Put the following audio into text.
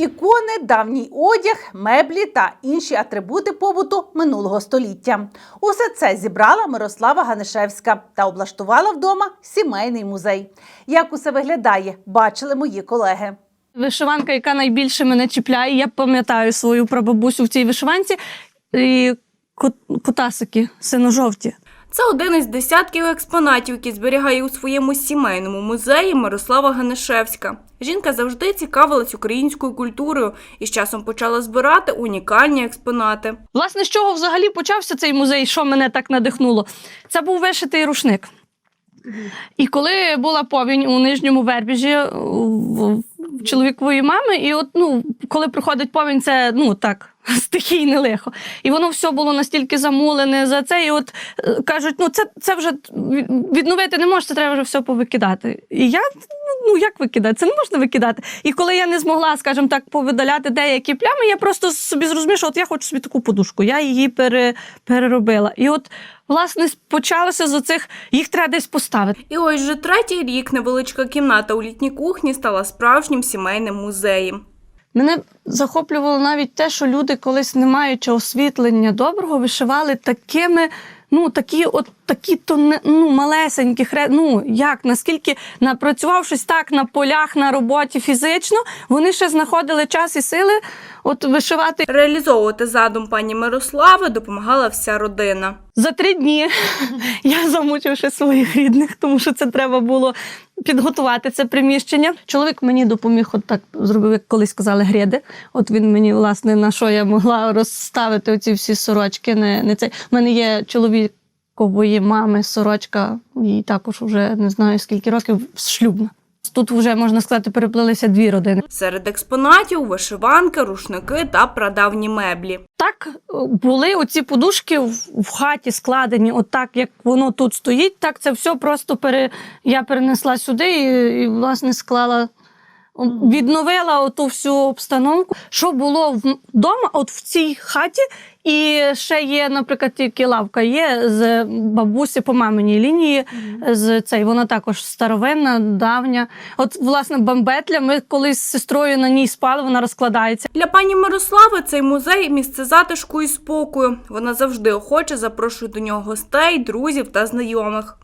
Ікони, давній одяг, меблі та інші атрибути побуту минулого століття. Усе це зібрала Мирослава Ганишевська та облаштувала вдома сімейний музей. Як усе виглядає, бачили мої колеги. Вишиванка, яка найбільше мене чіпляє. Я пам'ятаю свою прабабусю в цій вишиванці. І кутасики сино-жовті. Це один із десятків експонатів, які зберігає у своєму сімейному музеї Мирослава Ганишевська. Жінка завжди цікавилась українською культурою і з часом почала збирати унікальні експонати. Власне, з чого взагалі почався цей музей, що мене так надихнуло? Це був вишитий рушник. І коли була повінь у нижньому вербіжі в чоловікової мами, і от ну, коли приходить повінь, це ну так стихійне лихо. І воно все було настільки замулене за це. І от е, кажуть, ну це, це вже відновити не можна, це треба вже все повикидати. І я ну як викидати? Це не можна викидати. І коли я не змогла, скажімо так, повидаляти деякі плями, я просто собі зрозуміла, що от я хочу собі таку подушку. Я її пере, переробила. І от, власне, почалося з оцих, їх треба десь поставити. І ось вже третій рік невеличка кімната у літній кухні стала справжнім сімейним музеєм. Мене захоплювало навіть те, що люди, колись не маючи освітлення доброго, вишивали такими. Ну, такі, от такі то не- ну, малесенькі хре. Ну як наскільки напрацювавшись так на полях на роботі фізично, вони ще знаходили час і сили от вишивати Реалізовувати задум пані Мирослави допомагала вся родина. за три дні. Я замучивши своїх рідних, тому що це треба було підготувати це приміщення. Чоловік мені допоміг, от так зробив, як колись казали, гряди. От він мені, власне, на що я могла розставити оці всі сорочки. Не, не цей. У мене є чоловікової мами сорочка, їй також вже не знаю скільки років шлюбна. Тут вже можна сказати, переплилися дві родини. Серед експонатів вишиванки, рушники та прадавні меблі. Так були оці подушки в, в хаті складені, от так як воно тут стоїть, так це все просто пере, я перенесла сюди і, і власне склала. Відновила оту всю обстановку, що було вдома, от в цій хаті, і ще є, наприклад, тільки лавка є з бабусі по маминій лінії. З цей вона також старовинна, давня. От, власне, бамбетля. Ми колись з сестрою на ній спали, вона розкладається. Для пані Мирослави цей музей місце затишку і спокою. Вона завжди охоче запрошує до нього гостей, друзів та знайомих.